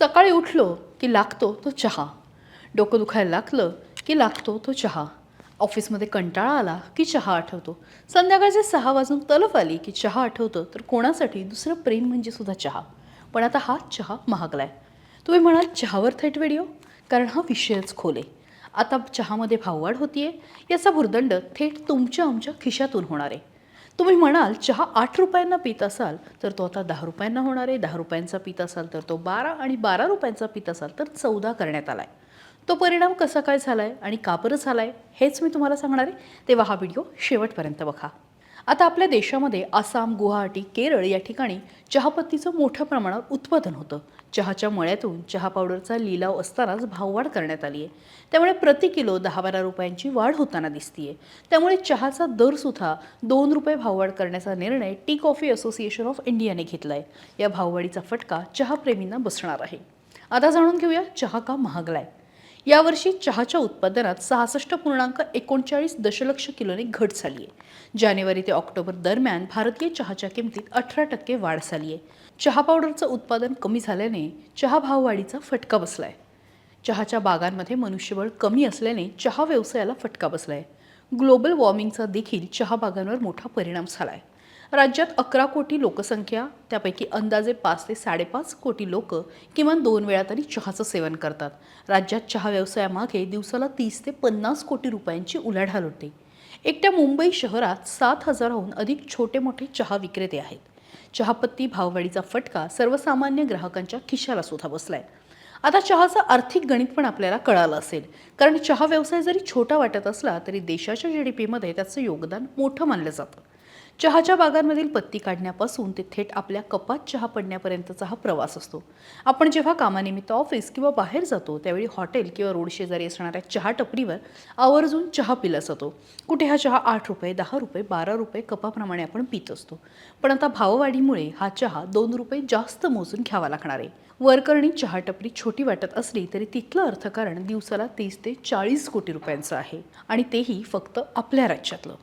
सकाळी उठलो की लागतो तो चहा. डोकं दुखायला लागलं की लागतो तो चहा. ऑफिसमध्ये कंटाळा आला की चहा आठवतो. संध्याकाळचे सहा वाजून तलफ आली की चहा आठवतं तर कोणासाठी? दुसरं प्रेम म्हणजे सुद्धा चहा. पण आता हा चहा महागला आहे तुम्ही म्हणाल चहावर थेट व्हिडिओ? कारण हा विषयच खोल. आहे आता चहामध्ये भाववाढ होतीये. याचा भुर्दंड थेट तुमच्या आमच्या खिशातून होणार. आहे तुम्ही म्हणाल चहा आठ रुपयांना पित असाल तर तो आता दहा रुपयांना होणार आहे. दहा रुपयांचा पित असाल तर तो बारा आणि बारा रुपयांचा पित असाल तर चौदा करण्यात आला आहे तो परिणाम कसा काय झाला आहे आणि का बरं झाला आहे हेच मी तुम्हाला सांगणार आहे. तेव्हा हा व्हिडिओ शेवटपर्यंत बघा. आता आपल्या देशामध्ये आसाम गुवाहाटी केरळ या ठिकाणी चहापत्तीचं मोठ्या प्रमाणात उत्पादन होतं. चहाच्या मळ्यातून चहा पावडरचा लिलाव असतानाच भाववाढ करण्यात आली आहे त्यामुळे प्रति किलो दहा बारा रुपयांची वाढ होताना दिसतीये. त्यामुळे चहाचा दरसुद्धा दोन रुपये भाववाढ करण्याचा निर्णय टी कॉफी असोसिएशन ऑफ इंडियाने घेतला आहे या भाववाढीचा फटका चहाप्रेमींना बसणार आहे. आता जाणून घेऊया चहा का महागलाय. यावर्षी चहाच्या उत्पादनात सहासष्ट पूर्णांक एकोणचाळीस दशलक्ष किलोने घट झाली आहे जानेवारी ते ऑक्टोबर दरम्यान भारतीय चहाच्या किमतीत अठरा टक्के वाढ झाली आहे चहा पावडरचं उत्पादन कमी झाल्याने चहा भाववाढीचा फटका बसलाय. चहाच्या बागांमध्ये मनुष्यबळ कमी असल्याने चहा व्यवसायाला फटका बसलाय. ग्लोबल वॉर्मिंगचा देखील चहा बागांवर मोठा परिणाम झालाय. राज्यात अकरा कोटी लोकसंख्या त्यापैकी अंदाजे पाच ते साडेपाच कोटी लोक किमान दोन वेळा तरी चहाचं सेवन करतात. राज्यात चहा व्यवसायामागे दिवसाला तीस ते पन्नास कोटी रुपयांची उलाढाल होते. एकट्या मुंबई शहरात सात हजाराहून अधिक छोटे मोठे चहा विक्रेते आहेत. चहापत्ती भाववाढीचा फटका सर्वसामान्य ग्राहकांच्या खिशाला सुद्धा बसलाय. आता चहाचं आर्थिक गणित पण आपल्याला कळालं असेल. कारण चहा व्यवसाय जरी छोटा वाटत असला तरी देशाच्या जी डी पीमध्ये त्याचं योगदान मोठं मानलं जातं. चहाच्या बागांमधील पत्ती काढण्यापासून ते थेट आपल्या कपात चहा पडण्यापर्यंतचा हा प्रवास असतो. आपण जेव्हा कामानिमित्त ऑफिस किंवा बाहेर जातो त्यावेळी हॉटेल किंवा रोड शेजारी असणाऱ्या चहा टपरीवर आवर्जून चहा पिला जातो. कुठे हा चहा आठ रुपये दहा रुपये बारा रुपये कपाप्रमाणे आपण पित असतो. पण आता भाववाढीमुळे हा चहा दोन रुपये जास्त मोजून घ्यावा लागणार आहे. वरकरणी चहा टपरी छोटी वाटत असली तरी तिथलं अर्थकारण दिवसाला तीस ते चाळीस कोटी रुपयांचं आहे आणि तेही फक्त आपल्या राज्यातलं.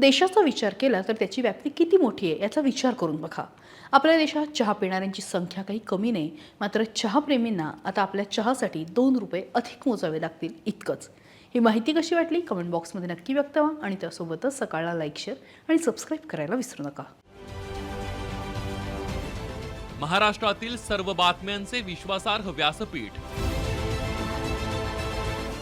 देशाचा विचार केला तर त्याची व्याप्ती किती मोठी आहे याचा विचार करून बघा. आपल्या देशात चहा पिणाऱ्यांची संख्या काही कमी नाही मात्र चहाप्रेमींना आता आपल्या चहासाठी दोन रुपये अधिक मोजावे लागतील इतकंच. ही माहिती कशी वाटली? कमेंट बॉक्समध्ये नक्की व्यक्त व्हा आणि त्यासोबतच सकाळला लाईक शेअर आणि सबस्क्राईब करायला विसरू नका. महाराष्ट्रातील सर्व बातम्यांचे विश्वासार्ह व्यासपीठ